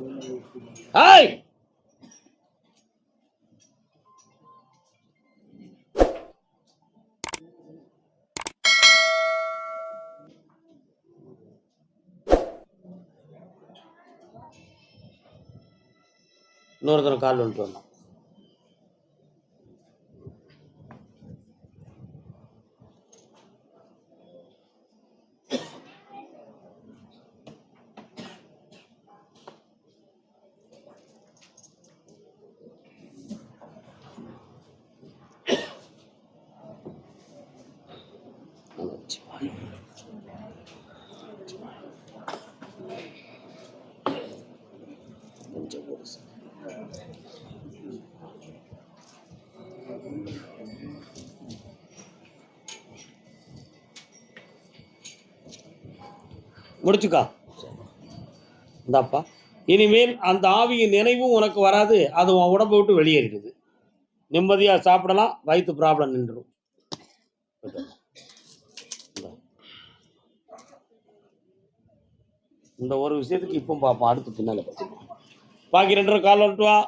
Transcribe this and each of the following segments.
Hi இன்னொருத்தனை கால் வந்துட்டு வந்தான். முடிச்சுக்கா. இந்தாப்பா. இனிமேல் அந்த ஆவியின் நினைவும் உனக்கு வராது. அது உன் உடம்பை விட்டு வெளியே இருக்குது நிம்மதியாக சாப்பிடலாம். வயிற்று ப்ராப்ளம் நின்றுடும். இந்த ஒரு விஷயத்துக்கு இப்போ பார்ப்போம் அடுத்து பின்னால பார்த்துக்கலாம். பாக்கி ரெண்டு கால் வந்துட்டு வா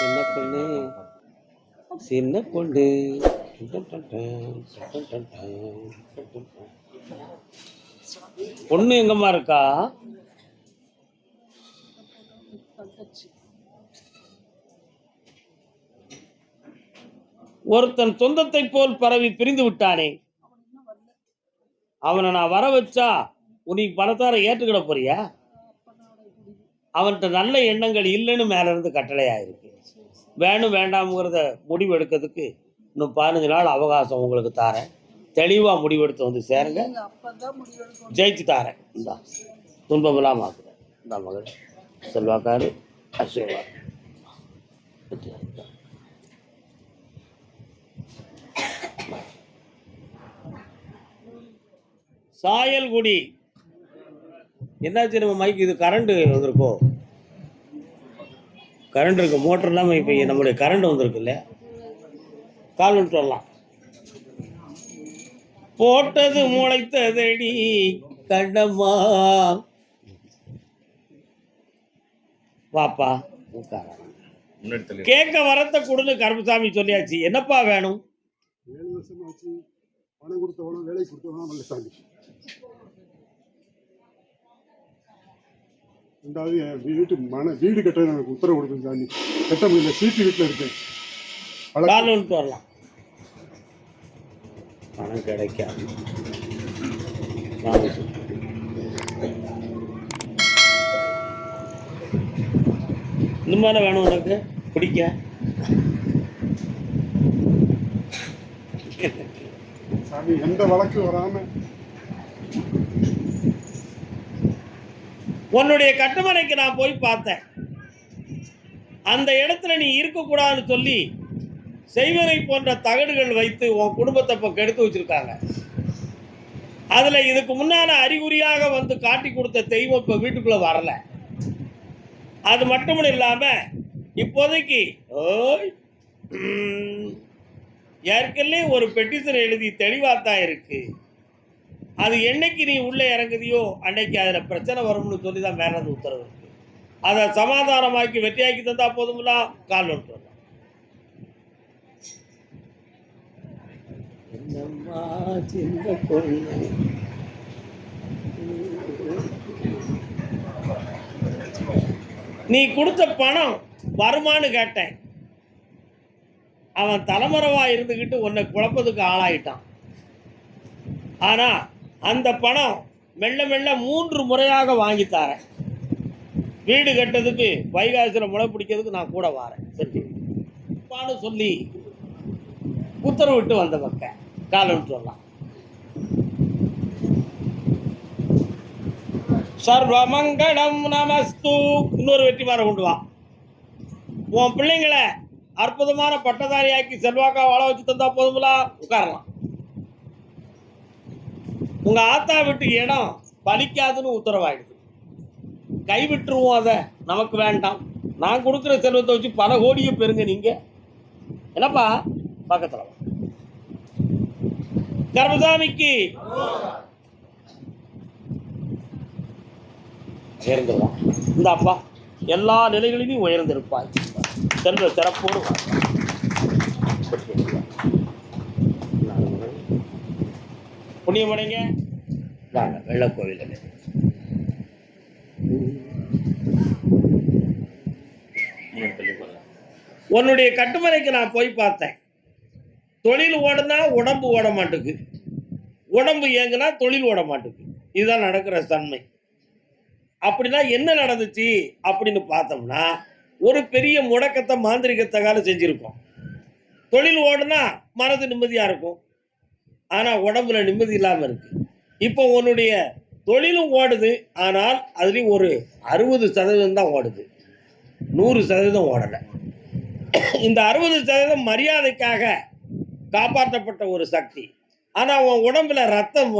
சின்ன பொண்ணு. சின்ன பொண்ணு. பொண்ணு எங்கம்மா இருக்கா? ஒருத்தன் சொந்தத்தை போல் பரவி பிரிந்து விட்டானே. அவனை நான் வர வச்சா உனக்கு பணத்தார ஏற்றுக்கிட போறியா? அவன்கிட்ட நல்ல எண்ணங்கள் இல்லைன்னு மேல இருந்து கட்டளை இருக்கு வேணும் வேண்டாம்ங்கிறத முடிவு எடுக்கிறதுக்கு இன்னும் பதினஞ்சு நாள் அவகாசம் உங்களுக்கு தாரேன். தெளிவா முடிவெடுத்து வந்து சேருங்க. ஜெயிச்சு தாரேன். இந்தா துன்பம் இல்லாம ஆக்குறேன். இந்த மகள் செல்வாக்காரு அசோவா சாயல்குடி. என்னாச்சு நம்ம மைக் இது கரண்ட் வந்திருக்கோ? கரண்ட் இருக்கு மோட்டர் இல்லாமல் இப்போ நம்மளுடைய கரண்ட் வந்திருக்குல்ல? கால் விட்டு வரலாம். போட்டது முளைத்ததடி கண்டம்மா வாப்பா உட்கார. முன்னாடி தள்ளி கேட்க வரத்த கொடுன்னு கருப்புசாமி சொல்லியாச்சு. என்னப்பா வேணும்? ஏழு வருஷம் ஆச்சு பணம் கொடுத்தவனும் வேலை கொடுத்தவனும் நல்ல சாமி ரெண்டாவது என் வீட்டு மன வீடு கட்ட எனக்கு உத்தரவு கொடுத்தேன் சாமி கட்ட முடியல சீட்டு வீட்டில் இருக்கேன். விட்டு வரலாம். பணம் கிடைக்காது. இந்த மாதிரி வேணும் உனக்கு? பிடிக்க? சாமி எந்த வழக்கு வராம உன்னுடைய கட்டுமனைக்கு நான் போய் பார்த்தேன். அந்த இடத்துல நீ இருக்கக்கூடாதுன்னு சொல்லி செய்வனை போன்ற தகடுகள் வைத்து உன் குடும்பத்தை இப்போ கெடுத்து வச்சிருக்காங்க. அதில் இதுக்கு முன்னால அறிகுறியாக வந்து காட்டி கொடுத்த தெய்வம் இப்போ வீட்டுக்குள்ளே வரலை. அது மட்டும் இல்லாமல் இப்போதைக்கு ஓய் ஏற்கனவே ஒரு பெட்டிஷன் எழுதி தெளிவாக தான் இருக்குது அது என்னைக்கு நீ உள்ளே இறங்குதியோ அன்னைக்கு அதில் பிரச்சனை வரும்னு சொல்லி தான் இருந்து உத்தரவு இருக்கு. அதை சமாதானமாக்கி வெற்றியாக்கி தந்தா போதுங்களா? கால் பொண்ணு நீ கொடுத்த பணம் வருமானு கேட்டேன். அவன் தலைமறைவா இருந்துக்கிட்டு உன்னை குழப்பத்துக்கு ஆளாயிட்டான். ஆனா அந்த பணம் மெல்ல மெல்ல மூன்று முறையாக வாங்கி தரேன். வீடு கட்டுறதுக்கு வைகாசியில் முளை பிடிக்கிறதுக்கு நான் கூட வரேன். சரி. பான்னு சொல்லி உத்தரவிட்டு வந்த பக்கம் காலம் சொல்லலாம். சர்வமங்கடம் நமஸ்து. இன்னொரு வெற்றி கொண்டு வா. உன் பிள்ளைங்களை அற்புதமான பட்டதாரியாக்கி செல்வாக்கா வாழ வச்சு தந்தா போதுங்களா உட்காரலாம். உங்கள் ஆத்தா வீட்டுக்கு இடம் பலிக்காதுன்னு உத்தரவாயிடுது. கைவிட்டுருவோம் அதை. நமக்கு வேண்டாம். நான் கொடுக்குற செல்வத்தை வச்சு பல கோடியை பெறுங்க நீங்க. என்னப்பா? பக்கத்தில் கர்மசாமிக்கு. உயர்ந்துருவான். இந்த அப்பா எல்லா நிலைகளிலும் உயர்ந்திருப்பாய். செல்வ சிறப்போடு புண்ணியமடைங்க வாங்க வெள்ளக்கோவில் உன்னுடைய கட்டுமனைக்கு நான் போய் பார்த்தேன். தொழில் ஓடுனா உடம்பு ஓட மாட்டுக்கு. உடம்பு இயங்குனா தொழில் ஓட மாட்டுக்கு. இதுதான் நடக்கிற தன்மை. அப்படின்னா என்ன நடந்துச்சு அப்படின்னு பார்த்தோம்னா ஒரு பெரிய முடக்கத்தை மாந்திரிகத்தகால செஞ்சிருக்கோம். தொழில் ஓடுனா மனது நிம்மதியா இருக்கும். ஆனால் உடம்புல நிம்மதி இல்லாமல் இருக்கு. இப்போ உன்னுடைய தொழிலும் ஓடுது ஆனால் அதுலேயும் ஒரு அறுபது சதவீதம் தான் ஓடுது. நூறு சதவீதம் ஓடலை. இந்த அறுபது சதவீதம் மரியாதைக்காக காப்பாற்றப்பட்ட ஒரு சக்தி. ஆனால் உன் உடம்புல ரத்தம்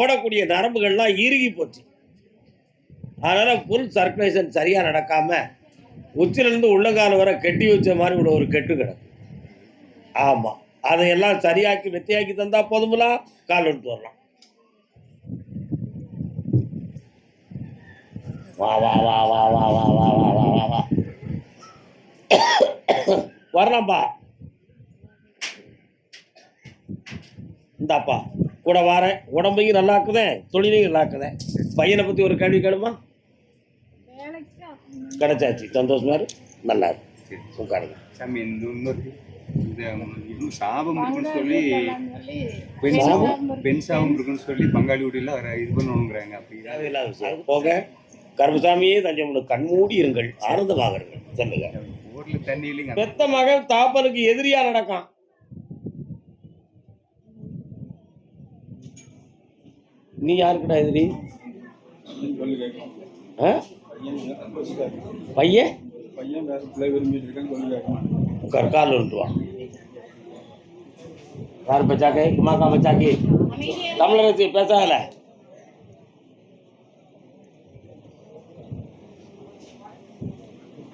ஓடக்கூடிய நரம்புகள்லாம் இறுகி போச்சு. அதனால் ஃபுல் சர்க்குலேஷன் சரியாக நடக்காமல் உச்சிலேருந்து உள்ளங்கால வர கெட்டி வச்ச மாதிரி உள்ள ஒரு கெட்டு கிடக்கு. ஆமாம் அதையெல்லாம் சரியாக்கி வெத்தியாக்கி தந்தா போதுமில்லா கால் எடுத்து வரலாம் வா வா வா வா வா வா வா வா வா வா வா வரலாம்ப்பா இந்தாப்பா கூட வாரேன் உடம்பையும் நல்லா இருக்குதேன் தொழிலையும் நல்லா இருக்குதேன் பையனை பற்றி ஒரு கேள்வி கேளுமா கிடைச்சாச்சு சந்தோஷமா இரு நல்லா இருக்கு உட்காருங்க சாமி இந்த சாபம் இருக்குன்னு சொல்லி பெண் சாபம்? பெண் சாபம் இருக்குன்னு சொல்லி பங்காளி வீடுல இது பண்ணணுங்கிறாங்க. அப்படி போக கருமசாமியே தஞ்சை கண்மூடி இருங்கள் ஆனந்தமாக இருங்கள். சொல்லுங்க. ஊர்ல தண்ணி இல்லைங்க. பெத்த மகன் தாப்பனுக்கு எதிரியா நடக்கான். நீ யாருக்குடா எதிரி? ஆ? பையன் கற்கால் வந்துருவான் யார் பச்சாக்கே? குமாக்கா பச்சாக்கி? தமிழகத்தை பேசாதல.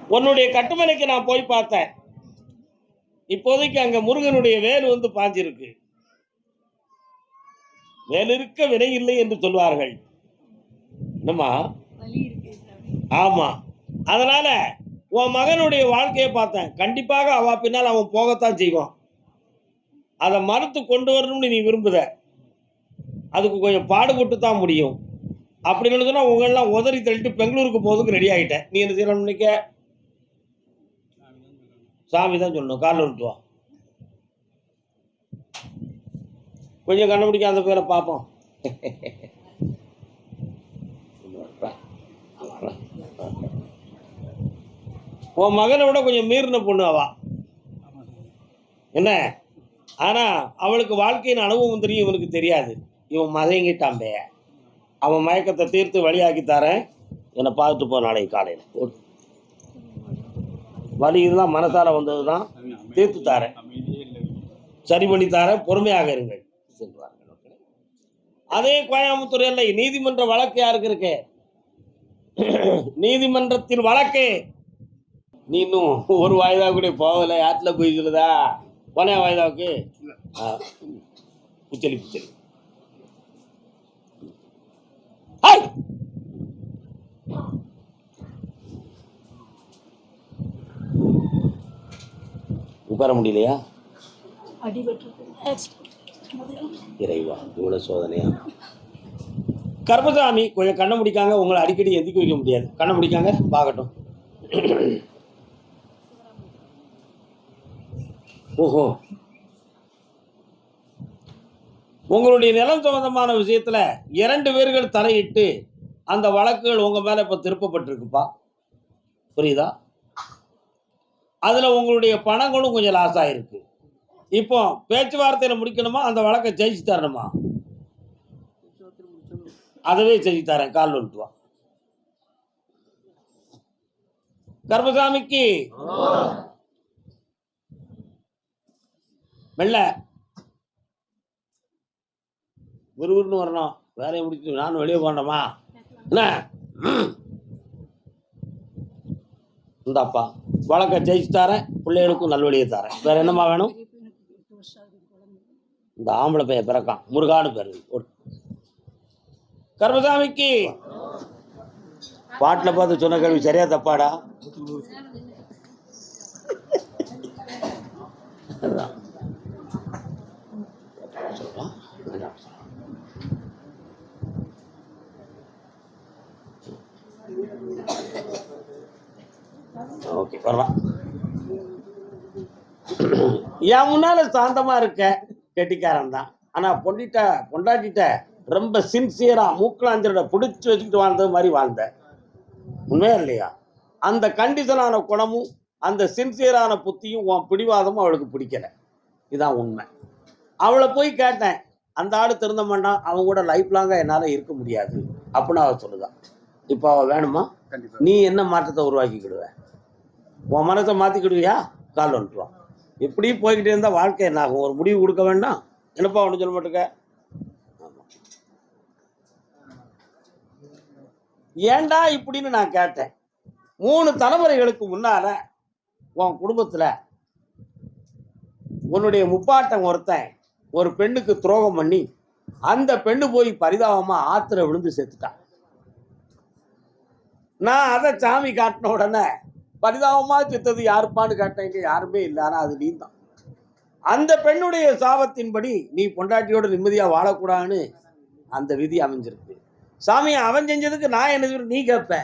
உன்னுடைய கட்டுமனைக்கு நான் போய் பார்த்தேன். இப்போதைக்கு அங்க முருகனுடைய வேல் வந்து பாஞ்சிருக்கு. வேல் இருக்க வினை இல்லை என்று சொல்வார்கள். என்னம்மா? ஆமா. அதனால உன் மகனுடைய வாழ்க்கையை பார்த்தேன். கண்டிப்பாக அவ பின்னால் அவன் போகத்தான் செய்வான். அதை மறுத்து கொண்டு வரணும்னு நீ விரும்புத. அதுக்கு கொஞ்சம் பாடுபட்டு தான் முடியும். அப்படி சொன்னா உங்களெல்லாம் உதறி தள்ளிட்டு பெங்களூருக்கு போகிறதுக்கு ரெடி ஆகிட்டேன். நீ என்ன செய்யணும் நினைக்க? சாமி தான் சொல்லணும். காலில் விட்டு கொஞ்சம் கண்டுபிடிக்க அந்த பேரை பார்ப்போம். உன் மகனை விட கொஞ்சம் மீறின பொண்ணு அவா. என்ன? ஆனால் அவளுக்கு வாழ்க்கையின் அனுபவம் தெரியும் இவனுக்கு தெரியாது. இவன் மதங்கிட்டான் அவன் மயக்கத்தை தீர்த்து வழியாக்கி தரேன். என்னை பார்த்துட்டு போ நாளைக்கு காலையில். போட்டு வலி இதெல்லாம் மனசால வந்தது தான் தீர்த்து தாரேன். சரி பண்ணி தாரேன். பொறுமையாக இருங்கள் செல்வார்கள் அதே கோயம்புத்தூர் எல்லை நீதிமன்ற வழக்கு யாருக்கு இருக்கு? நீதிமன்றத்தில் வழக்கு நீ இன்னும் ஒரு வாய்தா கூட போகல யாத்துல போய் சொல்லுதா? போனே வாய்தாவுக்கு? ஆ. புச்சலி புச்சலி உட்கார முடியலையா? இறைவா இவ்வளவு சோதனையா? கர்மசாமி கொஞ்சம் கண்ணை முடிக்காங்க உங்களை அடிக்கடி எதுக்கு வைக்க முடியாது. கண்ணை முடிக்காங்க பார்க்கட்டும். ஓஹோ. உங்களுடைய நிலம் சம்பந்தமான விஷயத்தில் இரண்டு பேர்கள் தலையிட்டு அந்த வழக்குகள் உங்கள் மேலே இப்போ திருப்பப்பட்டிருக்குப்பா. புரியுதா? அதில் உங்களுடைய பணங்களும் கொஞ்சம் லாஸ் ஆகிருக்கு இப்போ பேச்சுவார்த்தையில் முடிக்கணுமா? அந்த வழக்கை ஜெயிச்சு தரணுமா? அதவே செஞ்சு தரேன் கால் விட்டுவா கர்மசாமிக்கு மெல்ல. விறுவிறுன்னு வரணும். வேலையை முடிச்சு நானும் வெளியே போகணுமா? என்ன? ம். இந்தாப்பா. வழக்க ஜெயிச்சு தரேன். பிள்ளைகளுக்கும் நல்வழியை தரேன். வேற என்னம்மா வேணும்? இந்த ஆம்பளை பையன் பிறக்கான். முருகானு பேரு. கர்மசாமிக்கு. பாட்டில் பார்த்து சொன்ன கேள்வி சரியா தப்பாடா? அதுதான். சொல்லலாம். வேண்டாம் சொல்லலாம். ஓகே வரலாம் என் முன்னால சாந்தமா இருக்க கெட்டிக்காரன் தான். ஆனா பொண்டிட்ட பொண்டாட்டிட்ட ரொம்ப சின்சியரா மூக்கலாஞ்சரோட பிடிச்சி வச்சுக்கிட்டு வாழ்ந்தது மாதிரி வாழ்ந்த. உண்மையா இல்லையா? அந்த கண்டிஷனான குணமும் அந்த சின்சியரான புத்தியும் உன் பிடிவாதமும் அவளுக்கு பிடிக்கல. இதான் உண்மை. அவளை போய் கேட்டேன். அந்த ஆள் திருந்த மாட்டான். அவன் கூட லைஃப் லாங்கா என்னால் இருக்க முடியாது. அப்படின்னு அவள் சொல்லுதான் இப்போ அவள் வேணுமா? நீ என்ன மாற்றத்தை உருவாக்கிக்கிடுவ? உன் மனசை மாற்றிக்கிடுவியா கால் வந்துட்டுவான் இப்படி போய்கிட்டே இருந்தால் வாழ்க்கை என்ன ஆகும் ஒரு முடிவு கொடுக்க வேண்டாம். என்னப்பா ஒன்று சொல்ல மாட்டேங்க ஏண்டா இப்படின்னு நான் கேட்டேன். மூணு தலைமுறைகளுக்கு முன்னால உன் குடும்பத்தில் உன்னுடைய முப்பாட்டம் ஒருத்தன் ஒரு பெண்ணுக்கு துரோகம் பண்ணி அந்த பெண்ணு போய் பரிதாபமாக ஆத்திர விழுந்து செத்துட்டான். நான் அதை சாமி காட்டின உடனே பரிதாபமாக செத்தது யாருப்பான்னு கேட்டேன். யாருமே இல்லை. ஆனால் அது நீ தான் அந்த பெண்ணுடைய சாபத்தின்படி நீ பொண்டாட்டியோட நிம்மதியாக வாழக்கூடாதுன்னு அந்த விதி அமைஞ்சிருக்கு. சாமி அவன் செஞ்சதுக்கு நான் என்ன சொல்றேன் நீ கேட்ப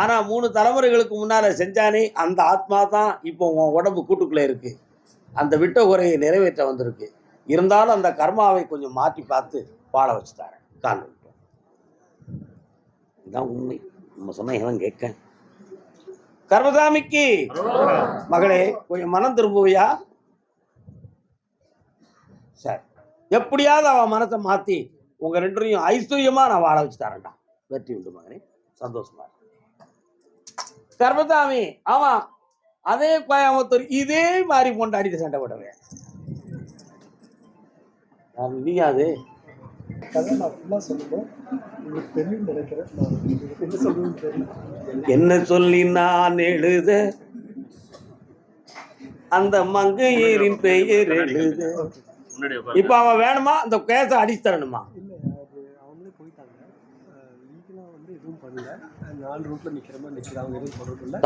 ஆனால் மூணு தலைமுறைகளுக்கு முன்னால் செஞ்சானே அந்த ஆத்மா தான் இப்போ உன் உடம்பு கூட்டுக்குள்ளே இருக்குது அந்த விட்ட குறையை நிறைவேற்ற வந்திருக்கு. இருந்தாலும் அந்த கர்மாவை கொஞ்சம் மாற்றி பார்த்து வாழ வச்சுட்டாரு. கால் விட்டோம் இதுதான் உண்மை. நம்ம சொன்ன எவன் கேட்க. கர்மசாமிக்கு மகளே கொஞ்சம் மனம் திரும்புவியா? சரி. எப்படியாவது அவன் மனசை மாத்தி உங்க ரெண்டரையும் ஐஸ்வர்யமா நான் வாழ வச்சு தரேன்டா. வெற்றி உண்டு மகனே. சந்தோஷமா இரு. கர்மசாமி ஆமா அதே கோயம்புத்தூர் இதே மாதிரி பொண்டாடிட்டு சண்டை போடுறேன் நீயாது என்ன சொல்றதுன்னு தெரியல. என்ன சொல்லி நான் எழுத அந்த மங்கையரின் பெயர் எழுத. இப்ப அவன் வேணுமா? அந்த கேஸ அடிச்சு தரணுமா?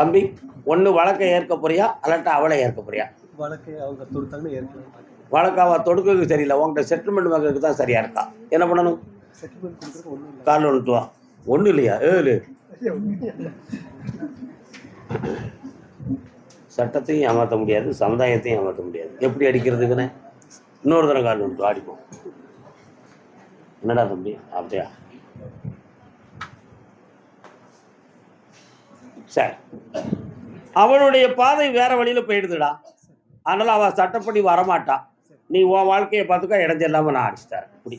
தம்பி ஒண்ணு வழக்கை ஏற்க போறியா? அல்லாட்டா அவளை ஏற்க போறியா? வழக்கு அவங்க தொடுத்தாங்கன்னு ஏற்கனவே பார்க்குறேன் வழக்கு அவ தொடுக்கிறதுக்கு சரியில்லை. உங்கள்கிட்ட செட்டில்மெண்ட் வாங்குறதுக்கு தான் சரியா இருக்கா? என்ன பண்ணணும்? கால் ஒன்று வா. ஒன்றும் இல்லையா? ஏழு. சட்டத்தையும் ஏமாற்ற முடியாது சமுதாயத்தையும் ஏமாற்ற முடியாது. எப்படி அடிக்கிறதுக்குன்னு இன்னொரு தடவை கால் ஒன்று அடிப்போம். என்னடா தம்பி? அப்படியா? சரி. அவனுடைய பாதை வேற வழியில போயிடுதுடா. அதனால அவ சட்டப்படி வரமாட்டா நீ உன் வாழ்க்கையை பார்த்துக்க இடைஞ்ச இல்லாம நான் அடிச்சுட்டேன். இப்படி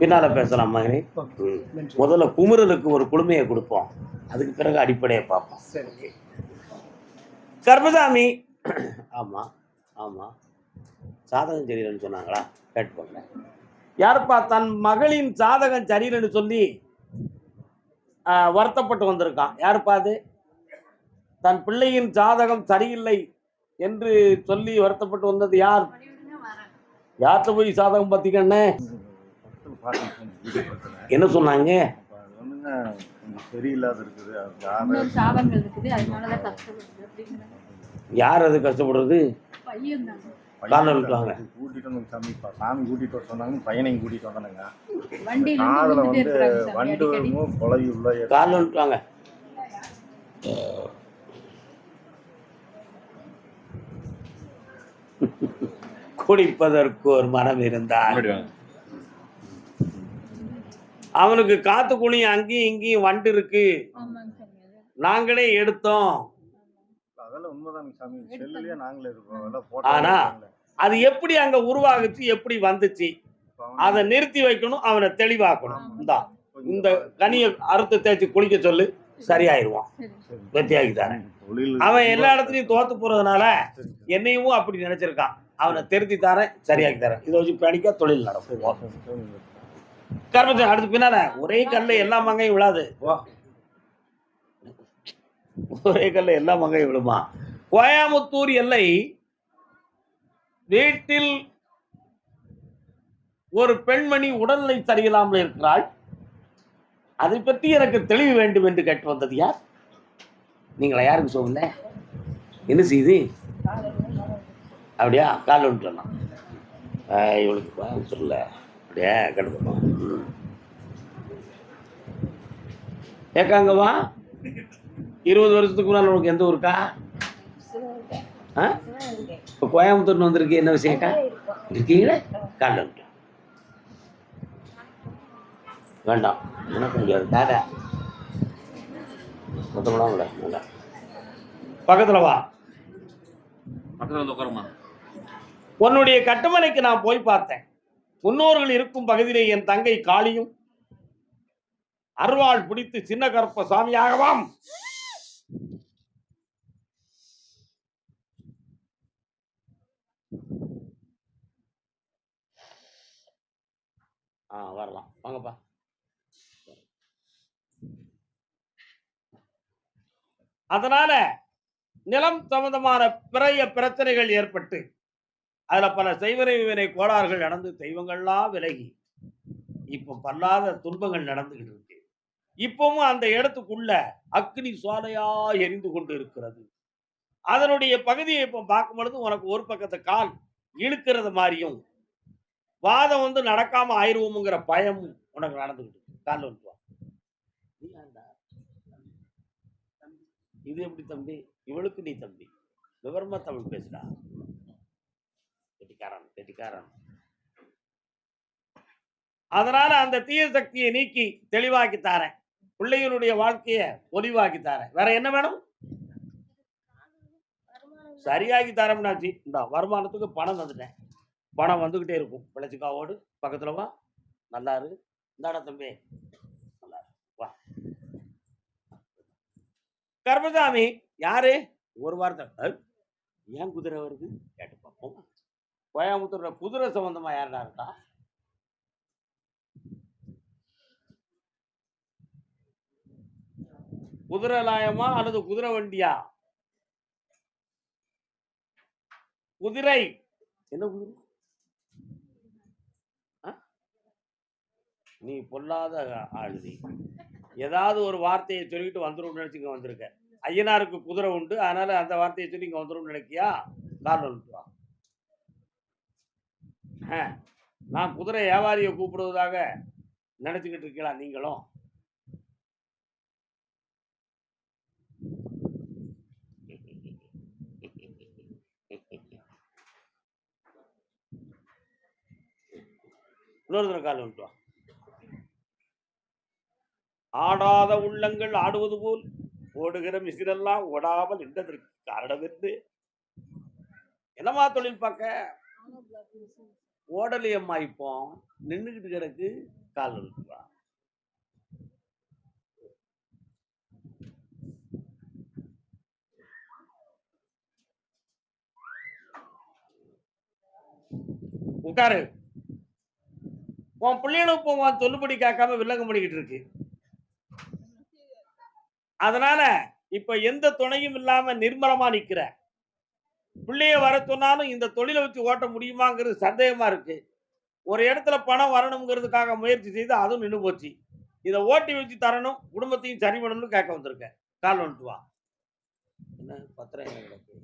பின்னால பேசலாம் மகனே. முதல்ல குமுறலுக்கு ஒரு குளுமையை கொடுப்போம். அதுக்கு பிறகு அடிப்படையை பார்ப்போம். கர்மசாமி. ஆமா ஆமா. சாதகம் சரியில்லைன்னு சொன்னாங்களா? கேட்டுப்பாங்க யாருப்பா தன் மகளின் சாதகம் சரியில்லைன்னு சொல்லி வருத்தப்பட்டு வந்திருக்கான். யாருப்பா அது தன் பிள்ளையின் ஜாதகம் சரியில்லை. என்று சொல்லி வருத்தப்பட்டு வந்தது யார்? யார்கிட்ட போய் சாதகம் பார்த்தீங்கன்னு என்ன சொன்னாங்க? யாரு- அது கஷ்டப்படுறது? காலைல விட்டுவாங்க. கூட்டிட்டு வந்து சாமி இப்ப சாமி கூட்டிட்டு வர சொன்னாங்க பையனையும் கூட்டிட்டு வந்தானுங்க காதுல இருந்து வந்து வண்டு கொலை உள்ள விட்டுவாங்க குடிப்பதற்கு ஒரு மனம் இருந்தால். அவனுக்கு காத்து குழியும் அங்கேயும் இங்கேயும் வண்டு இருக்கு. நாங்களே எடுத்தோம். ஆனா, அது எப்படி அங்க உருவாகுச்சு எப்படி வந்துச்சு? அதை நிறுத்தி வைக்கணும் அவனை தெளிவாக்கணும். இந்தா இந்த கனியை அறுத்து தேய்ச்சி குளிக்க சொல்லு சரியாயிருவான். சரி. வெற்றியாகி தரேன். தொழில் அவன் எல்லா இடத்துலயும் தோத்து போறதுனால என்னையும் அப்படி நினைச்சிருக்கான். அவனை திருத்தி தரேன் சரியாக்கி தரேன். இதை வச்சு பணிக்க தொழில் நடக்கும். கர்மத்தை அடுத்து பின்னால ஒரே கல்ல எல்லா மங்கையும் விழாது. ஒரே கல்ல எல்லா மங்கையும் விழுமா. கோயமுத்தூர் எல்லை வீட்டில் ஒரு பெண்மணி உடல்நிலை சரியில்லாமல் இருக்கிறாள். அதை பற்றி எனக்கு தெளிவு வேண்டும் என்று கேட்டு வந்தது யார்? நீங்களா யாருக்கு சொல்லுங்க என்ன செய்து? அப்படியா? கால் ஒன்று சொன்னான் ஆஹ் இவளுக்கு சொல்ல அப்படியே? கண்டுபிடிப்போம் ஏக்காங்க வா. இருபது வருஷத்துக்கு முன்னால் உனக்கு எந்த ஊருக்கா? ஆ? இப்போ கோயம்புத்தூர்னு வந்திருக்கு என்ன விஷயம்க்கா இருக்கீங்களே? காலில் வந்துட்டு வேண்டாம். என்ன முடியாது தாதா மொத்தமெல்லாம் கூட வேண்டாம். பக்கத்தில் வா. பக்கத்தில் வந்து உட்காருமா உன்னுடைய கட்டுமனைக்கு நான் போய் பார்த்தேன். முன்னோர்கள் இருக்கும் பகுதியிலே என் தங்கை காளியும் அருவாள் பிடித்து சின்ன கருப்ப சாமியாகவாம். ஆ வரலாம். வாங்கப்பா. அதனால நிலம் சம்பந்தமான பிறைய பிரச்சனைகள் ஏற்பட்டு அதுல பல செய்வனை வினை கோளாறுகள் நடந்து தெய்வங்கள்லாம் விலகி இப்போ பல்லாத துன்பங்கள் நடந்துகிட்டு இருக்கு. இப்பவும் அந்த இடத்துக்குள்ள அக்னி சோலையா எரிந்து கொண்டு இருக்கிறது. அதனுடைய பகுதியை இப்போ பார்க்கும் பொழுது உனக்கு ஒரு பக்கத்து கால் இழுக்கிறது மாதிரியும் வாதம் வந்து நடக்காம ஆயிருவோமுங்கிற பயமும் உனக்கு நடந்துகிட்டு இருக்கு. கால் வந்து இது எப்படி தம்பி? இவளுக்கு நீ தம்பி. விவரமா தமிழ் பேசுடா. கெட்டிக்காரன் கெட்டிக்காரன் அதனால அந்த தீய சக்தியை நீக்கி தெளிவாக்கி தாரேன். பிள்ளைகளுடைய வாழ்க்கைய ஒளிவாக்கி தாரேன். வேற என்ன வேணும்? சரியாகி தரம்னாச்சு இந்த வருமானத்துக்கு பணம் தந்துட்டேன். பணம் வந்துகிட்டே இருக்கும். பிழைச்சிக்காவோடு பக்கத்துல வா. நல்லா இரு இந்தாடா தம்பி. நல்லா வா. கர்மசாமி யாரு? ஒரு வாரத்தை. ஏன் குதிரை வருது? கேட்டு பார்ப்போம். கோயம்புத்தூர்ல குதிரை சம்பந்தமா யாரா இருக்கா? குதிரை லாயமா அல்லது குதிரை வண்டியா? குதிரை. என்ன குதிரை? ஆ? நீ பொல்லாத ஆளு ஏதாவது ஒரு வார்த்தையை சொல்லிட்டு வந்துடும் நினைச்சுக்க வந்திருக்க. ஐயனாருக்கு குதிரை உண்டு. அதனால அந்த வார்த்தையை சொல்லி இங்க வந்துடும் நினைக்கியா? காரணம் வா நான் குதிரை வியாபாரியை கூப்பிடுவதாக நினைச்சுக்கிட்டு இருக்கீங்களா நீங்களும்? இன்னொரு கால் வந்துட்டு ஆடாத உள்ளங்கள் ஆடுவது போல் ஓடுகிற மிசிலெல்லாம் ஓடாமல் நின்றதற்கு காரணம் என்று என்னமா தொழில் பார்க்க? ஓடலையம்மா இப்போ நின்றுக்கிட்டு கிடக்கு கால் இருக்கிறான் உட்காரு. உன் பிள்ளைகளும் இப்போ உன் தொல்லுபடி கேட்காம வில்லங்கம் பண்ணிக்கிட்டு இருக்கு. அதனால இப்ப எந்த துணையும் இல்லாம நிர்மலமா நிக்கிற. பிள்ளைய வர சொன்னாலும் இந்த தொழிலை வச்சு ஓட்ட முடியுமாங்கிறது சந்தேகமா இருக்கு. ஒரு இடத்துல பணம் வரணுங்கிறதுக்காக முயற்சி செய்து அதுவும் நின்று போச்சு. இதை ஓட்டி வச்சு தரணும் குடும்பத்தையும் சரி பண்ணணும்னு கேட்க வந்திருக்கேன். கால் வந்துட்டு வா. என்ன பத்திரம் எங்க கிடக்கு?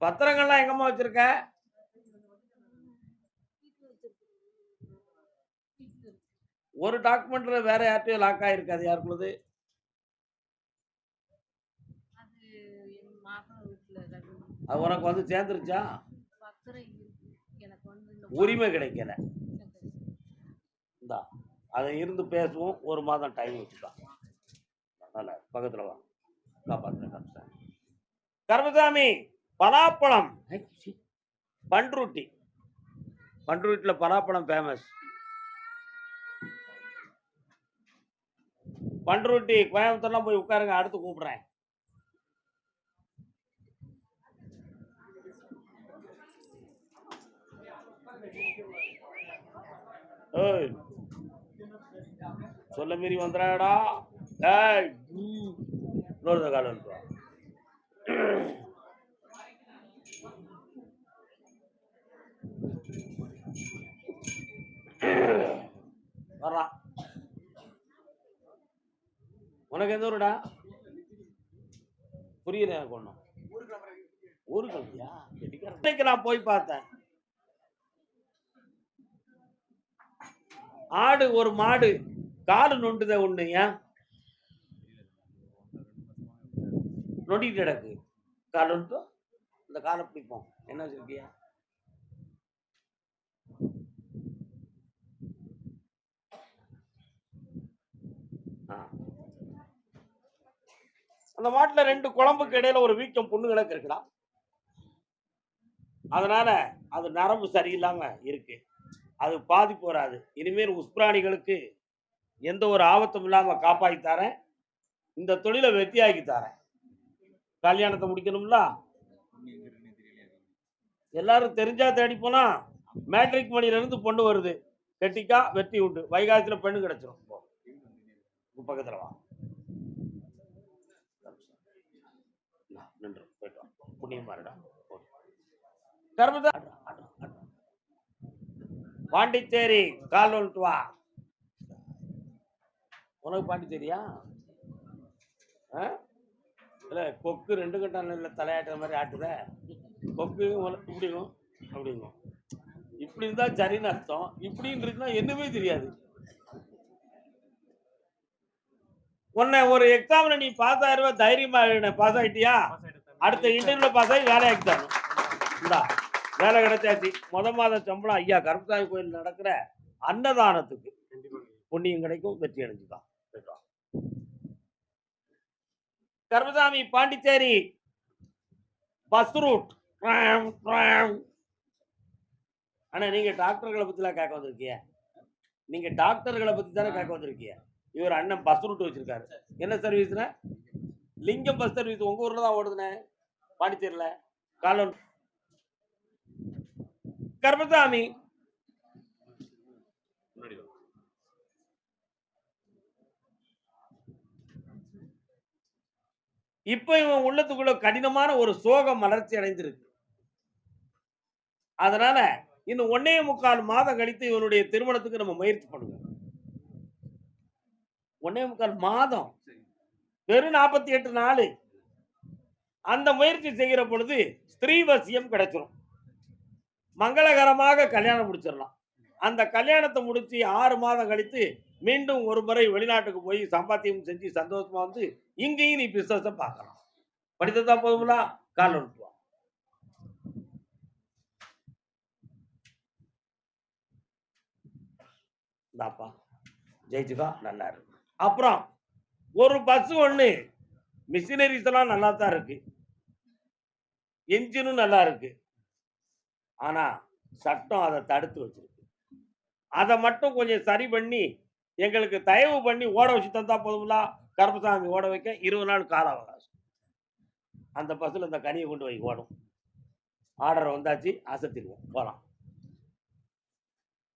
பத்திரங்கள்லாம் எங்கம்மா வச்சுருக்கேன் ஒரு டாக்குமெண்ட்ல வேற யார்ட்டையும் லாக் ஆயிருக்காது யாருக்குள்ளது அது உனக்கு வந்து சேர்ந்துருச்சா? உரிமை கிடைக்கல. இந்தா அதை இருந்து பேசுவோம். ஒரு மாதம் டைம் வச்சுக்கலாம். அதனால பக்கத்துல வா. காப்பாத்துறேன் கருப்பசாமி கருப்பசாமி பலாப்பழம். பண்ருட்டி. பண்ருட்டியில் பலாப்பழம் ஃபேமஸ் பண்ருட்டி கோயம்புத்தூர்லாம் போய் உட்காருங்க அடுத்து கூப்பிடுறேன். சொல்ல மீறி வந்துடாடா இன்னொரு காலம் இருக்கு வர்றான் உனக்கு எந்த ஊருடா? புரியல எனக்கு ஒன்றும் ஊரு இன்னைக்கு நான் போய் பார்த்தேன். ஆடு ஒரு மாடு காடு நொண்டுத ஒண்ணு ஏன்? நொண்டிட்டு கிடக்கு. காடு நொண்டு இந்த காலை பிடிப்போம். என்ன வச்சிருக்கியா ஆ. அந்த மாட்டில் ரெண்டு குழம்புக்கு இடையில ஒரு வீக்கம் பொண்ணு கிடக்கு இருக்குடா. அதனால அது நரம்பு சரியில்லாம இருக்கு. அது பாதிப்பு வராது இனிமேல் உஸ்பிராணிகளுக்கு எந்த ஒரு ஆபத்தும் இல்லாம காப்பாற்றி தரேன். இந்த தொழிலை வெற்றியாக்கி தரேன். கல்யாணத்தை முடிக்கணும்ல? எல்லாரும் தெரிஞ்சா தேடி போனா மேட்ரிக் மணில இருந்து பொண்ணு வருது. கெட்டிக்கா வெற்றி உண்டு. வைகாசியில பெண்ணு கிடச்சிரும். பக்கத்தில் பக்கத்துல வா இந்தா, நின்று போயிட்டு வா பாண்டிச்சேரி கால் வந்துட்டு வா உனக்கு பாண்டிச்சேரியா? ஆ? கொக்கு ரெண்டு கட்டம் நெல்ல தலையாட்டுற மாதிரி ஆட்டுத? கொக்கு உனக்கு இப்படியும் அப்படிங்கும். இப்படி இருந்தால் சரின்னு அர்த்தம். இப்படின்னு இருக்குன்னா என்னமே தெரியாது. உன்னை ஒரு எக்ஸாம்ல நீ பாஸ் ஆயிருவ தைரியமா பாஸ் ஆயிட்டியா? அடுத்த இன்டர்வியூல பாஸ் ஆகி வேலை ஆக்கி தரணும் இந்தா வேலை கிடைச்சாச்சு. முத மாத சம்பளம் ஐயா கருப்பசாமி கோயில் நடக்கிற அன்னதானத்துக்கு புண்ணியம் கிடைக்கும் வெற்றி அடைஞ்சுக்கலாம் கருப்பசாமி பாண்டிச்சேரி பஸ் ரூட் ஆனா நீங்க டாக்டர்களை பத்திலாம் கேட்க வந்திருக்கீங்க நீங்க டாக்டர்களை பத்தி தானே கேட்க வந்திருக்கீங்க இவர் அண்ணன் பஸ் ரூட் வச்சிருக்காரு. என்ன சர்வீஸ்னா லிங்கம் பஸ் சர்வீஸ் உங்க ஊர்ல தான் ஓடுதுனே பாண்டிச்சேரியில காலம் கர்மசாமி. இப்ப இவன் உள்ளத்துக்குள்ள கடினமான ஒரு சோகம் மலர்ச்சி அடைந்திருக்கு. அதனால இன்னும் ஒன்னே முக்கால் மாதம் கழித்து இவனுடைய திருமணத்துக்கு நம்ம முயற்சி பண்ணுவோம் ஒன்னே முக்கால் மாதம். வெறும் நாற்பத்தி எட்டு நாள். அந்த முயற்சி செய்கிற பொழுது ஸ்திரீவசியம் கிடைச்சிரும். மங்களகரமாக கல்யாணம் முடிச்சிடலாம். அந்த கல்யாணத்தை முடித்து ஆறு மாதம் கழித்து மீண்டும் ஒரு முறை வெளிநாட்டுக்கு போய் சம்பாத்தியம் செஞ்சு சந்தோஷமா வந்து இங்கேயும் நீ பிசினஸை பார்க்கலாம். படித்ததா போதுங்களா கால் ஒன்று இந்தாப்பா. ஜெயிச்சுக்கா. நல்லா இருக்கு அப்புறம் ஒரு பஸ் ஒன்று மிஷினரிஸ் எல்லாம் நல்லா தான் இருக்கு. என்ஜினும் நல்லா இருக்கு. ஆனா சட்டம் அதை தடுத்து வச்சிருக்கு. அதை மட்டும் கொஞ்சம் சரி பண்ணி எங்களுக்கு தயவு பண்ணி ஓட வச்சு தந்தா போதுங்களா கருப்பசாமி ஓட வைக்க இருபது நாள் கால அவகாசம். அந்த பஸ்ஸில் இந்த கனியை கொண்டு போய் ஓடும். ஆர்டர் வந்தாச்சு அசத்திடுவோம். போகலாம்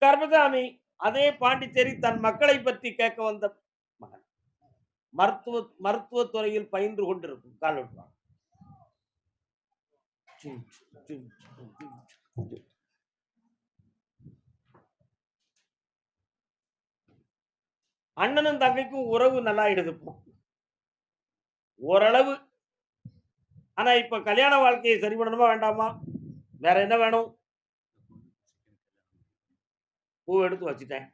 கருப்பசாமி அதே பாண்டிச்சேரி தன் மக்களை பற்றி கேட்க வந்த மகன். மருத்துவ மருத்துவத் துறையில் பயின்று கொண்டிருக்கும். கால் விட்டுவான் அண்ணனும் தங்கைக்கும் உறவு நல்லா இப்போ. ஓரளவு. ஆனா இப்ப கல்யாண வாழ்க்கையை சரி பண்ணணுமா வேண்டாமா? வேற என்ன வேணும்? பூ எடுத்து வச்சுட்டேன்.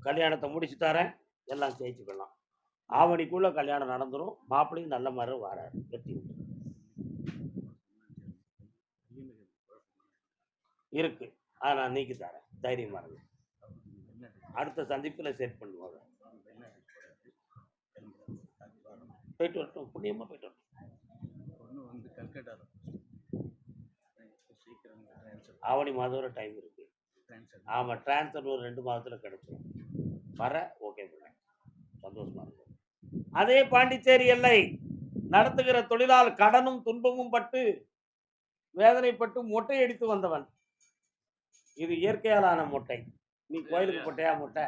கல்யாணத்தை முடிச்சு தரேன். எல்லாம் ஜெயிச்சுக்கலாம். ஆவணிக்குள்ள கல்யாணம் நடந்துரும். மாப்பிள்ளையும் நல்ல மாதிரி வராரு. வெற்றி. இருக்கு. அதை நான் நீக்கி தரேன். தைரியமா இருங்க அடுத்த சந்திப்புல செட் பண்ணுவாங்க. போயிட்டு வரட்டும். புண்ணியமா போயிட்டு வரட்டும். ஆவணி மாதம் வரை டைம் இருக்கு. ட்ரான்ஸ்ஃபர் ஆமா டிரான்ஸ்ஃபர் ஒரு ரெண்டு மாதத்துல கிடைச்சிடும் வர ஓகே அதே பாண்டிச்சேரி எல்லை நடத்துகிற தொழிலால் கடனும் துன்பமும் பட்டு வேதனைப்பட்டு மொட்டை அடித்து வந்தவன். இது இயற்கையாலான மொட்டை. நீ கோயிலுக்கு போட்டையா முட்டை?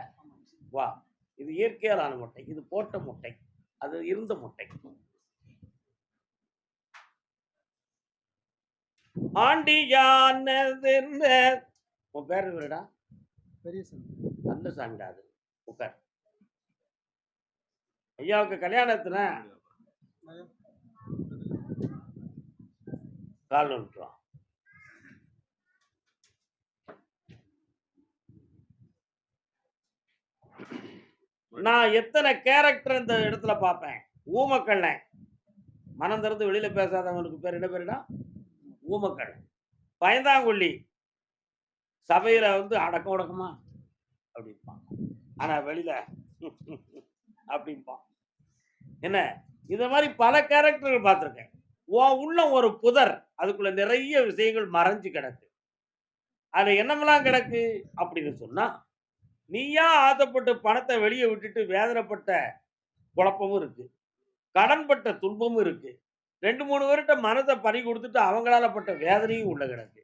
வா. இது இயற்கையாலான முட்டை. இது போட்ட முட்டை. அது இருந்த முட்டை. ஆண்டி யானது உன் பேர் என்னடா பெரிய சாமி நல்ல சாமிடா அது. உட்கார். ஐயாவுக்கு கல்யாணத்துல கால் வந்துட்டோம் நான் எத்தனை கேரக்டர் இந்த இடத்துல பார்ப்பேன்? ஊமக்கண்ண மனம் திறந்து வெளியில பேசாதவனுக்கு பேர் என்ன பேருடா ஊமக்கண்ண பயந்தாங்குள்ளி சபையில வந்து அடக்க உடக்கமா அப்படிம்பான். ஆனா வெளியில அப்படிம்பான். என்ன? இந்த மாதிரி பல கேரக்டர்கள் பார்த்துருக்கேன். உன் உள்ள ஒரு புதர் அதுக்குள்ள நிறைய விஷயங்கள் மறைஞ்சு கிடக்கு. அதில் என்னமெல்லாம் கிடக்கு? அப்படின்னு சொன்னா நீயா ஆதப்பட்டு பணத்தை வெளியே விட்டுட்டு வேதனைப்பட்ட குழப்பமும் இருக்கு. கடன்பட்ட துன்பமும் இருக்கு. ரெண்டு மூணு பேர்கிட்ட மனதை பறி கொடுத்துட்டு அவங்களால பட்ட வேதனையும் உள்ள கிடக்கு.